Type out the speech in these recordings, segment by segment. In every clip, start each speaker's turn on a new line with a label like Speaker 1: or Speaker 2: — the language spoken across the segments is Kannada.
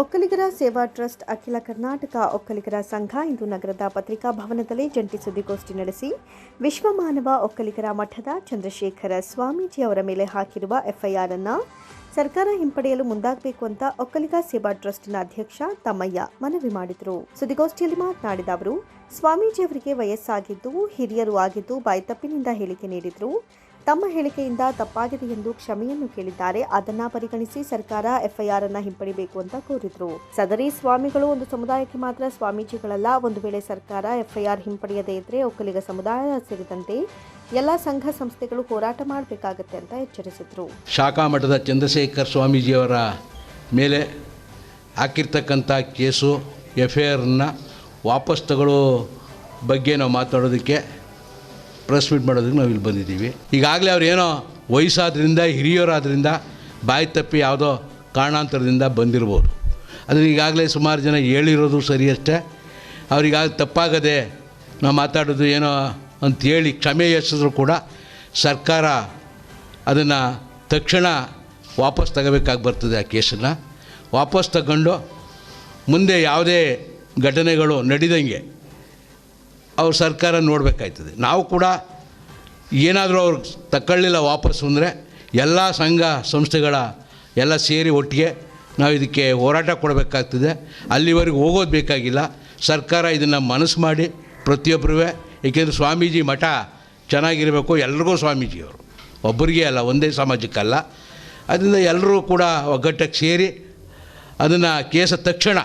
Speaker 1: ಒಕ್ಕಲಿಗರ ಸೇವಾ ಟ್ರಸ್ಟ್ ಅಖಿಲ ಕರ್ನಾಟಕ ಒಕ್ಕಲಿಗರ ಸಂಘ ಇಂದು ನಗರದ ಪತ್ರಿಕಾ ಭವನದಲ್ಲಿ ಜಂಟಿ ಸುದ್ದಿಗೋಷ್ಠಿ ನಡೆಸಿ, ವಿಶ್ವ ಮಾನವ ಒಕ್ಕಲಿಗರ ಮಠದ ಚಂದ್ರಶೇಖರ ಸ್ವಾಮೀಜಿ ಅವರ ಮೇಲೆ ಹಾಕಿರುವ ಎಫ್ಐಆರ್ ಅನ್ನ ಸರ್ಕಾರ ಹಿಂಪಡೆಯಲು ಮುಂದಾಗಬೇಕು ಅಂತ ಒಕ್ಕಲಿಗ ಸೇವಾ ಟ್ರಸ್ಟ್ನ ಅಧ್ಯಕ್ಷ ತಮ್ಮಯ್ಯ ಮನವಿ ಮಾಡಿದರು. ಸುದ್ದಿಗೋಷ್ಠಿಯಲ್ಲಿ ಮಾತನಾಡಿದ ಅವರು, ಸ್ವಾಮೀಜಿ ಅವರಿಗೆ ವಯಸ್ಸಾಗಿದ್ದು, ಹಿರಿಯರು ಆಗಿದ್ದು ಬಾಯ್ತಪ್ಪಿನಿಂದ ಹೇಳಿಕೆ ನೀಡಿದ್ರು. ತಮ್ಮ ಹೇಳಿಕೆಯಿಂದ ತಪ್ಪಾಗಿದೆ ಎಂದು ಕ್ಷಮೆಯನ್ನು ಕೇಳಿದ್ದಾರೆ. ಅದನ್ನ ಪರಿಗಣಿಸಿ ಸರ್ಕಾರ ಎಫ್ಐಆರ್ ಅನ್ನ ಹಿಂಪಡಿಬೇಕು ಅಂತ ಕೋರಿದ್ರು. ಸದರಿ ಸ್ವಾಮಿಗಳು ಒಂದು ಸಮುದಾಯಕ್ಕೆ ಮಾತ್ರ ಸ್ವಾಮೀಜಿಗಳಲ್ಲ. ಒಂದು ವೇಳೆ ಸರ್ಕಾರ ಎಫ್ಐಆರ್ ಹಿಂಪಡೆಯದೇ ಇದ್ರೆ ಒಕ್ಕಲಿಗ ಸಮುದಾಯ ಸೇರಿದಂತೆ ಎಲ್ಲ ಸಂಘ ಸಂಸ್ಥೆಗಳು ಹೋರಾಟ ಮಾಡಬೇಕಾಗತ್ತೆ ಅಂತ ಎಚ್ಚರಿಸಿದರು.
Speaker 2: ಶಾಖಾ ಮಠದ ಚಂದ್ರಶೇಖರ್ ಸ್ವಾಮೀಜಿಯವರ ಮೇಲೆ ಹಾಕಿರ್ತಕ್ಕಂಥ ಕೇಸು ಎಫ್ ಐ ಆರ್ನ ವಾಪಸ್ ತಗೊಳ್ಳೋ ಬಗ್ಗೆ ನಾವು ಮಾತಾಡೋದಕ್ಕೆ ಪ್ರೆಸ್ ಮೀಟ್ ಮಾಡೋದಕ್ಕೆ ನಾವು ಇಲ್ಲಿ ಬಂದಿದ್ದೀವಿ. ಈಗಾಗಲೇ ಅವ್ರು ಏನೋ ವಯಸ್ಸಾದ್ರಿಂದ, ಹಿರಿಯರಾದ್ರಿಂದ ಬಾಯಿ ತಪ್ಪಿ ಯಾವುದೋ ಕಾರಣಾಂತರದಿಂದ ಬಂದಿರ್ಬೋದು. ಅದನ್ನು ಈಗಾಗಲೇ ಸುಮಾರು ಜನ ಹೇಳಿರೋದು ಸರಿ ಅಷ್ಟೇ. ಅವ್ರಿಗಾಗ ತಪ್ಪಾಗದೆ ನಾವು ಮಾತಾಡೋದು ಏನೋ ಅಂತೇಳಿ ಕ್ಷಮೆ ಎಸಿದ್ರು ಕೂಡ ಸರ್ಕಾರ ಅದನ್ನು ತಕ್ಷಣ ವಾಪಸ್ ತಗೋಬೇಕಾಗಿ ಬರ್ತದೆ ಆ ಕೇಸನ್ನು. ವಾಪಸ್ ತಗೊಂಡು ಮುಂದೆ ಯಾವುದೇ ಘಟನೆಗಳು ನಡೆದಂಗೆ ಅವ್ರ ಸರ್ಕಾರ ನೋಡಬೇಕಾಯ್ತದೆ. ನಾವು ಕೂಡ ಏನಾದರೂ ಅವ್ರು ತಗೊಳ್ಳಿಲ್ಲ ವಾಪಸ್ಸು ಅಂದರೆ ಎಲ್ಲ ಸಂಘ ಸಂಸ್ಥೆಗಳ ಎಲ್ಲ ಸೇರಿ ಒಟ್ಟಿಗೆ ನಾವು ಇದಕ್ಕೆ ಹೋರಾಟ ಕೊಡಬೇಕಾಗ್ತದೆ. ಅಲ್ಲಿವರೆಗೆ ಹೋಗೋದು ಬೇಕಾಗಿಲ್ಲ. ಸರ್ಕಾರ ಇದನ್ನು ಮನಸ್ಸು ಮಾಡಿ ಪ್ರತಿಯೊಬ್ಬರೂ ಏಕೆಂದರೆ ಸ್ವಾಮೀಜಿ ಮಠ ಚೆನ್ನಾಗಿರಬೇಕು, ಎಲ್ರಿಗೂ ಸ್ವಾಮೀಜಿಯವರು. ಒಬ್ಬರಿಗೆ ಅಲ್ಲ, ಒಂದೇ ಸಮಾಜಕ್ಕಲ್ಲ ಅದರಿಂದ ಎಲ್ಲರೂ ಕೂಡ ಒಗ್ಗಟ್ಟಕ್ಕೆ ಸೇರಿ ಅದನ್ನು ಕೇಸ ತಕ್ಷಣ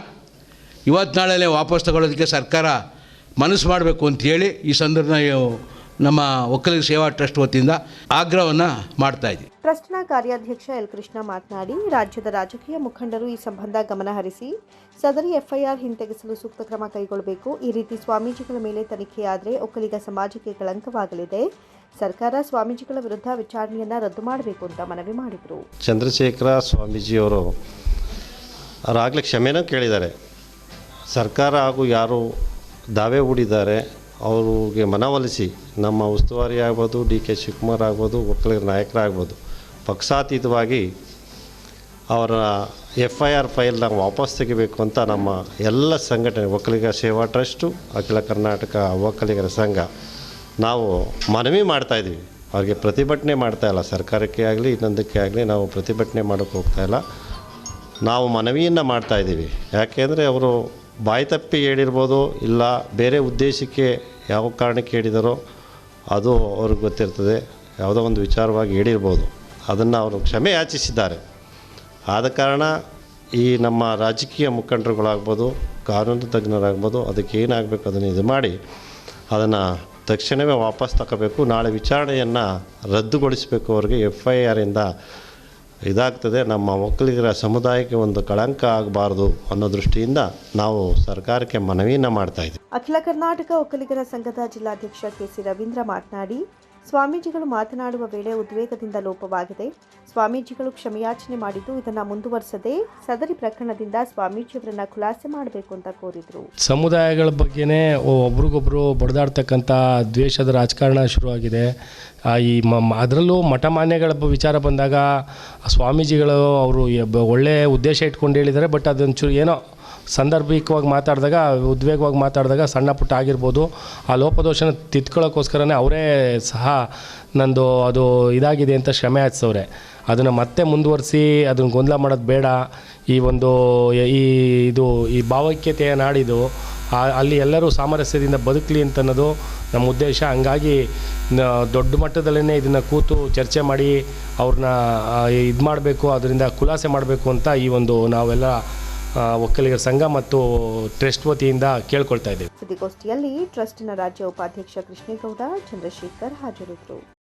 Speaker 2: ಇವತ್ತು ನಾಳೆನೇ ವಾಪಸ್ ತಗೊಳ್ಳೋದಕ್ಕೆ ಸರ್ಕಾರ ಮನಸ್ಸು ಮಾಡಬೇಕು ಅಂಥೇಳಿ ಈ ಸಂದರ್ಭ ನಮ್ಮ ಒಕ್ಕಲಿಗ ಸೇವಾ ಟ್ರಸ್ಟ್ ವತಿಯಿಂದ ಆಗ್ರಹವನ್ನು ಮಾಡ್ತಾಯಿದ್ದೀವಿ
Speaker 1: ಟ್ರಸ್ಟ್ನ ಕಾರ್ಯಾಧ್ಯಕ್ಷ ಎಲ್ ಕೃಷ್ಣ ಮಾತನಾಡಿ ರಾಜ್ಯದ ರಾಜಕೀಯ ಮುಖಂಡರು ಈ ಸಂಬಂಧ ಗಮನಹರಿಸಿ ಸದರಿ ಎಫ್ಐಆರ್ ಹಿಂತೆಗೆಸಲು ಸೂಕ್ತ ಕ್ರಮ ಕೈಗೊಳ್ಳಬೇಕು. ಈ ರೀತಿ ಸ್ವಾಮೀಜಿಗಳ ಮೇಲೆ ತನಿಖೆಯಾದರೆ ಒಕ್ಕಲಿಗ ಸಮಾಜಕ್ಕೆ ಕಳಂಕವಾಗಲಿದೆ. ಸರ್ಕಾರ ಸ್ವಾಮೀಜಿಗಳ ವಿರುದ್ಧ ವಿಚಾರಣೆಯನ್ನ ರದ್ದು ಮಾಡಬೇಕು ಅಂತ ಮನವಿ ಮಾಡಿದರು.
Speaker 3: ಚಂದ್ರಶೇಖರ ಸ್ವಾಮೀಜಿಯವರು ಅವರಾಗಲೇ ಕ್ಷಮೆನೂ ಕೇಳಿದ್ದಾರೆ. ಸರ್ಕಾರ ಹಾಗೂ ಯಾರು ದಾವೆ ಹೂಡಿದ್ದಾರೆ ಅವ್ರಿಗೆ ಮನವೊಲಿಸಿ, ನಮ್ಮ ಉಸ್ತುವಾರಿ ಆಗ್ಬೋದು, ಡಿ ಕೆ ಶಿವಕುಮಾರ್ ಆಗ್ಬೋದು ಒಕ್ಕಲಿಗರ ನಾಯಕರಾಗ್ಬೋದು, ಪಕ್ಷಾತೀತವಾಗಿ ಅವರ ಎಫ್ ಐ ಆರ್ ಫೈಲ್ನ ವಾಪಸ್ ತೆಗಿಬೇಕು ಅಂತ ನಮ್ಮ ಎಲ್ಲ ಸಂಘಟನೆ, ಒಕ್ಕಲಿಗ ಸೇವಾ ಟ್ರಸ್ಟು, ಅಖಿಲ ಕರ್ನಾಟಕ ಒಕ್ಕಲಿಗರ ಸಂಘ, ನಾವು ಮನವಿ ಮಾಡ್ತಾಯಿದ್ದೀವಿ ಅವ್ರಿಗೆ ಪ್ರತಿಭಟನೆ ಮಾಡ್ತಾ ಇಲ್ಲ. ಸರ್ಕಾರಕ್ಕೆ ಆಗಲಿ, ಇನ್ನೊಂದಕ್ಕೆ ಆಗಲಿ, ನಾವು ಪ್ರತಿಭಟನೆ ಮಾಡೋಕ್ಕೆ ಹೋಗ್ತಾ ಇಲ್ಲ. ನಾವು ಮನವಿಯನ್ನು ಮಾಡ್ತಾಯಿದ್ದೀವಿ ಯಾಕೆಂದರೆ ಅವರು ಬಾಯಿ ತಪ್ಪಿ ಹೇಳಿರ್ಬೋದು ಇಲ್ಲ ಬೇರೆ ಉದ್ದೇಶಕ್ಕೆ ಯಾವ ಕಾರಣಕ್ಕೆ ಹೇಳಿದರೋ ಅದು ಅವ್ರಿಗೆ ಗೊತ್ತಿರ್ತದೆ. ಯಾವುದೋ ಒಂದು ವಿಚಾರವಾಗಿ ಹೇಳಿರ್ಬೋದು. ಅದನ್ನು ಅವರು ಕ್ಷಮೆ ಯಾಚಿಸಿದ್ದಾರೆ. ಆದ ಕಾರಣ ಈ ನಮ್ಮ ರಾಜಕೀಯ ಮುಖಂಡರುಗಳಾಗ್ಬೋದು, ಕಾನೂನು ತಜ್ಞರಾಗ್ಬೋದು, ಅದಕ್ಕೆ ಏನಾಗಬೇಕು ಅದನ್ನು ಇದು ಮಾಡಿ ಅದನ್ನು ತಕ್ಷಣವೇ ವಾಪಸ್ ತಗೋಬೇಕು. ನಾಳೆ ವಿಚಾರಣೆಯನ್ನು ರದ್ದುಗೊಳಿಸಬೇಕು ಅವ್ರಿಗೆ ಎಫ್ ಐ ಆರಿಂದ ಇದಾಗ್ತದೆ, ನಮ್ಮ ಒಕ್ಕಲಿಗರ ಸಮುದಾಯಕ್ಕೆ ಒಂದು ಕಳಂಕ ಆಗಬಾರ್ದು ಅನ್ನೋ ದೃಷ್ಟಿಯಿಂದ ನಾವು ಸರ್ಕಾರಕ್ಕೆ ಮನವಿಯನ್ನು ಮಾಡ್ತಾಯಿದ್ದೀವಿ
Speaker 1: ಅಖಿಲ ಕರ್ನಾಟಕ ಒಕ್ಕಲಿಗರ ಸಂಘದ ಜಿಲ್ಲಾಧ್ಯಕ್ಷ ಕೆಸಿ ರವೀಂದ್ರ ಮಾತನಾಡಿ ಸ್ವಾಮೀಜಿಗಳು ಮಾತನಾಡುವ ವೇಳೆ ಉದ್ವೇಗದಿಂದ ಲೋಪವಾಗಿದೆ. ಸ್ವಾಮೀಜಿಗಳು ಕ್ಷಮೆಯಾಚನೆ ಮಾಡಿದ್ದು ಇದನ್ನು ಮುಂದುವರೆಸದೆ ಸದರಿ ಪ್ರಕರಣದಿಂದ ಸ್ವಾಮೀಜಿಯವರನ್ನ ಖುಲಾಸೆ ಮಾಡಬೇಕು ಅಂತ ಕೋರಿದರು.
Speaker 4: ಸಮುದಾಯಗಳ ಬಗ್ಗೆನೇ ಒಬ್ರಿಗೊಬ್ರು ಬಡದಾಡ್ತಕ್ಕಂಥ ದ್ವೇಷದ ರಾಜಕಾರಣ ಶುರುವಾಗಿದೆ. ಈ ಮ ಅದರಲ್ಲೂ ಮಠಮಾನ್ಯಗಳ ವಿಚಾರ ಬಂದಾಗ ಸ್ವಾಮೀಜಿಗಳು ಅವರು ಒಳ್ಳೆಯ ಉದ್ದೇಶ ಇಟ್ಕೊಂಡು ಹೇಳಿದ್ದಾರೆ, ಬಟ್ ಅದೊಂಚೂರು ಏನೋ ಸಾಂದರ್ಭಿಕವಾಗಿ ಮಾತಾಡಿದಾಗ, ಉದ್ವೇಗವಾಗಿ ಮಾತಾಡಿದಾಗ ಸಣ್ಣ ಪುಟ್ಟ ಆಗಿರ್ಬೋದು, ಆ ಲೋಪದೋಷನ ತಿದ್ಕೊಳ್ಳೋಕ್ಕೋಸ್ಕರನೇ ಅವರೇ ಸಹ ನಂದು ಅದು ಇದಾಗಿದೆ ಅಂತ ಶ್ರಮೆ ಯಾಚಿಸವ್ರೆ ಅದನ್ನು ಮತ್ತೆ ಮುಂದುವರಿಸಿ, ಅದನ್ನು ಗೊಂದಲ ಮಾಡೋದು ಬೇಡ. ಈ ಒಂದು, ಈ ಇದು, ಈ ಭಾವೈಕ್ಯತೆಯ ನಾಡಿದು ಅಲ್ಲಿ ಎಲ್ಲರೂ ಸಾಮರಸ್ಯದಿಂದ ಬದುಕಲಿ ಅಂತ ಅನ್ನೋದು ನಮ್ಮ ಉದ್ದೇಶ. ಹಂಗಾಗಿ ದೊಡ್ಡ ಮಟ್ಟದಲ್ಲೇ ಇದನ್ನು ಕೂತು ಚರ್ಚೆ ಮಾಡಿ, ಅವ್ರನ್ನ ಇದು ಮಾಡಬೇಕು, ಅದರಿಂದ ಖುಲಾಸೆ ಮಾಡಬೇಕು ಅಂತ ಈ ಒಂದು ನಾವೆಲ್ಲ ಒಕ್ಕಲಿಗರ ಸಂಘ ಮತ್ತು ಟ್ರಸ್ಟ್ ವತಿಯಿಂದ ಕೇಳ್ಕೊಳ್ತಾ ಇದ್ದೇವೆ.
Speaker 1: ಸುದ್ದಿಗೋಷ್ಠಿಯಲ್ಲಿ ಟ್ರಸ್ಟ್ನ ರಾಜ್ಯ ಉಪಾಧ್ಯಕ್ಷ ಕೃಷ್ಣೇಗೌಡ ಚಂದ್ರಶೇಖರ್ ಹಾಜರಿದ್ದರು.